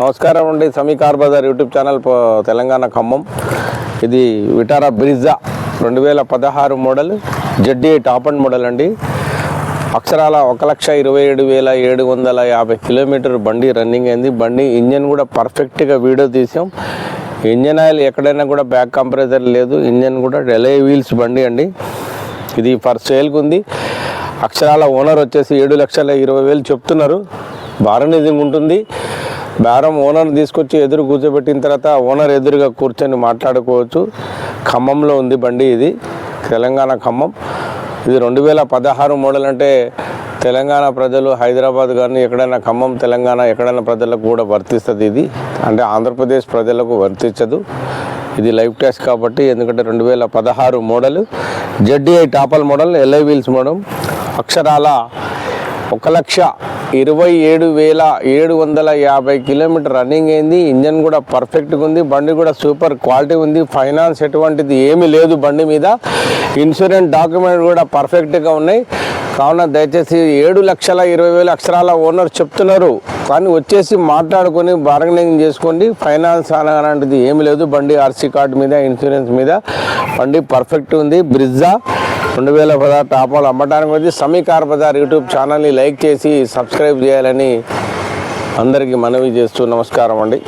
నమస్కారం అండి. Samicar Bazaar YouTube channel Telangana Khammam. ఇది విటారా బ్రిజా రెండు వేల పదహారు model ZDi top end model అండి. అక్షరాల ఒక లక్ష ఇరవై ఏడు వేల ఏడు వందల యాభై కిలోమీటర్ బండి రన్నింగ్ అయింది. బండి ఇంజన్ కూడా పర్ఫెక్ట్గా వీడియో తీసాం. ఇంజన్ ఆయిల్ ఎక్కడైనా కూడా బ్యాక్ కంప్రెసర్ లేదు. ఇంజన్ కూడా డెలే వీల్స్ బండి అండి. ఇది ఫర్ సేల్కి ఉంది. అక్షరాల ఓనర్ వచ్చేసి ఏడు లక్షల ఇరవై వేలు చెప్తున్నారు. బారనిజింగ్ ఉంటుంది బేరం ఓనర్ తీసుకొచ్చి ఎదురు కూర్చోబెట్టిన తర్వాత ఓనర్ ఎదురుగా కూర్చొని మాట్లాడుకోవచ్చు. ఖమ్మంలో ఉంది బండి ఇది తెలంగాణ ఖమ్మం. ఇది రెండు వేల పదహారు మోడల్ అంటే తెలంగాణ ప్రజలు హైదరాబాద్ కానీ ఎక్కడైనా ఖమ్మం తెలంగాణ ఎక్కడైనా ప్రజలకు కూడా వర్తిస్తుంది ఇది. అంటే ఆంధ్రప్రదేశ్ ప్రజలకు వర్తించదు. ఇది లైఫ్ టెస్ట్ కాబట్టి ఎందుకంటే రెండు వేల పదహారు మోడల్. జెడ్డీఐ టాపల్ మోడల్ ఎల్ఐ వీల్స్ మోడల్. అక్షరాల ఒక లక్ష ఇరవై ఏడు వేల ఏడు వందల యాభై కిలోమీటర్ రన్నింగ్ అయింది. ఇంజన్ కూడా పర్ఫెక్ట్గా ఉంది. బండి కూడా సూపర్ క్వాలిటీ ఉంది. ఫైనాన్స్ ఎటువంటిది ఏమీ లేదు బండి మీద. ఇన్సూరెన్స్ డాక్యుమెంట్ కూడా పర్ఫెక్ట్గా ఉన్నాయి. కావున దయచేసి ఏడు లక్షల ఇరవై వేల అక్షరాల ఓనర్ చెప్తున్నారు. కానీ వచ్చేసి మాట్లాడుకొని బార్గెనింగ్ చేసుకోండి. ఫైనాన్స్ అలాంటిది ఏమీ లేదు. బండి ఆర్సీ కార్డు మీద ఇన్సూరెన్స్ మీద. బండి పర్ఫెక్ట్ ఉంది. బ్రిజ్జా రెండు వేల పదహారు టాపాలు అమ్మటానికి వచ్చి సమీకార్ బజార్ యూట్యూబ్ ఛానల్ని లైక్ చేసి సబ్స్క్రైబ్ చేయాలని అందరికీ మనవి చేస్తూ నమస్కారం అండి.